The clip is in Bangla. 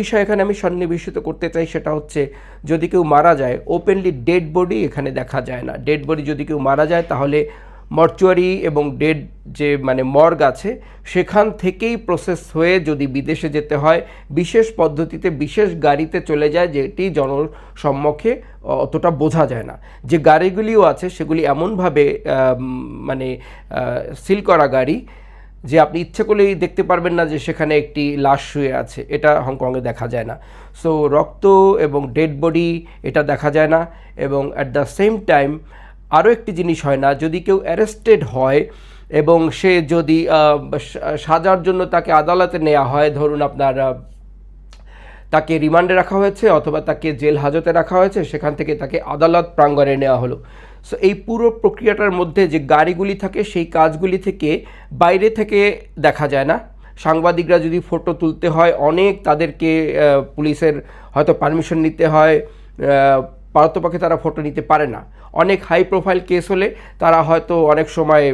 বিষয় এখানে আমি সন্নিবেশিত করতে চাই সেটা হচ্ছে, যদি কেউ মারা যায় ওপেনলি ডেড বডি এখানে দেখা যায় না। ডেড বডি যদি কেউ মারা যায়, তাহলে মর্চুয়ারি এবং ডেড যে মানে মর্গ আছে, সেখান থেকেই প্রসেস হয়ে যদি বিদেশে যেতে হয়, বিশেষ পদ্ধতিতে, বিশেষ গাড়িতে চলে যায়, যেটি জনসম্মুখে অতটা বোঝা যায় না। যে গাড়িগুলিও আছে, সেগুলি এমনভাবে মানে সিল করা গাড়ি যে আপনি ইচ্ছে করলেই দেখতে পারবেন না যে সেখানে একটি লাশ শুয়ে আছে। এটা হংকংয়ে দেখা যায় না। সো রক্ত এবং ডেড বডি এটা দেখা যায় না এবং অ্যাট দ্য সেম টাইম আরও একটি জিনিস হয় না। যদি কেউ অ্যারেস্টেড হয় এবং সে যদি সাজার জন্য তাকে আদালতে নেওয়া হয়, ধরুন আপনার তাকে রিমান্ডে রাখা হয়েছে অথবা তাকে জেল হাজতে রাখা হয়েছে, সেখান থেকে তাকে আদালত প্রাঙ্গণে নেওয়া হলো। সো এই পুরো প্রক্রিয়াটার মধ্যে যে গাড়িগুলি থাকে, সেই কাজগুলি থেকে বাইরে থেকে দেখা যায় না। সাংবাদিকরা যদি ফটো তুলতে হয়, অনেক তাদেরকে পুলিশের হয়তো পারমিশন নিতে হয় পারতপক্ষে তারা ফটো নিতে পারে না। অনেক হাই প্রোফাইল কেস হলে তারা হয়তো অনেক সময়